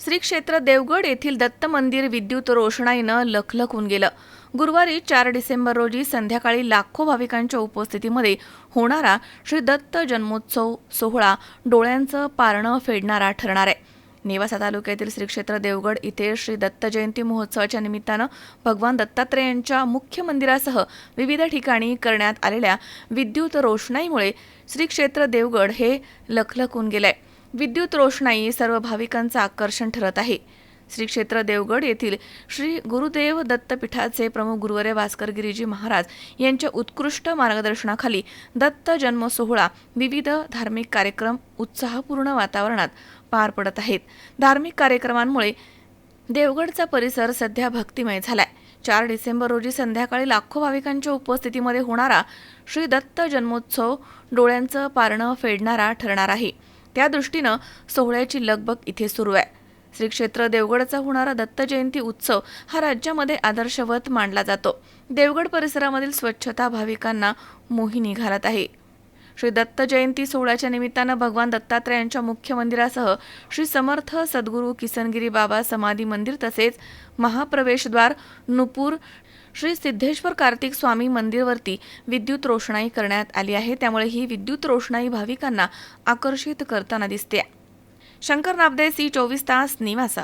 श्री क्षेत्र देवगड येथील दत्त मंदिर विद्युत रोषणाईनं लखलखून गेलं. गुरुवारी चार डिसेंबर रोजी संध्याकाळी लाखो भाविकांच्या उपस्थितीमध्ये होणारा श्री दत्त जन्मोत्सव सोहळा डोळ्यांचं पारणं फेडणारा ठरणार आहे. नेवासा तालुक्यातील श्री क्षेत्र देवगड इथे श्री दत्त जयंती महोत्सवाच्या निमित्तानं भगवान दत्तात्रेयांच्या मुख्य मंदिरासह विविध ठिकाणी करण्यात आलेल्या विद्युत रोषणाईमुळे श्री क्षेत्र देवगड हे लखलखून गेलं आहे विद्युत रोषणाई सर्व भाविकांचं आकर्षण ठरत आहे. श्री क्षेत्र देवगड येथील श्री गुरुदेव दत्तपीठाचे प्रमुख गुरुवरे भास्कर गिरीजी महाराज यांच्या उत्कृष्ट मार्गदर्शनाखाली दत्त जन्म सोहळा विविध धार्मिक कार्यक्रम उत्साहपूर्ण वातावरणात पार पडत आहेत. धार्मिक कार्यक्रमांमुळे देवगडचा परिसर सध्या भक्तिमय झालाय. चार डिसेंबर रोजी संध्याकाळी लाखो भाविकांच्या उपस्थितीमध्ये होणारा श्री दत्त जन्मोत्सव डोळ्यांचं पारणं फेडणारा ठरणार आहे. त्या दृष्टीनं सोहळ्याची लगबग इथे सुरू आहे. श्री क्षेत्र देवगडचा होणारा दत्त जयंती उत्सव हा राज्यामध्ये आदर्शवत मानला जातो. देवगड परिसरामधील स्वच्छता भाविकांना मोहिनी घालत आहे. श्री दत्त जयंती सोहळ्याच्या निमित्तानं भगवान दत्तात्रयांच्या मुख्य मंदिरासह श्री समर्थ सद्गुरू किसनगिरी बाबा समाधी मंदिर तसेच महाप्रवेशद्वार नुपूर श्री सिद्धेश्वर कार्तिक स्वामी मंदिरवरती विद्युत रोषणाई करण्यात आली आहे. त्यामुळे ही विद्युत रोषणाई भाविकांना आकर्षित करताना दिसते शंकर नाबदे सी चोवीस तास निवासा.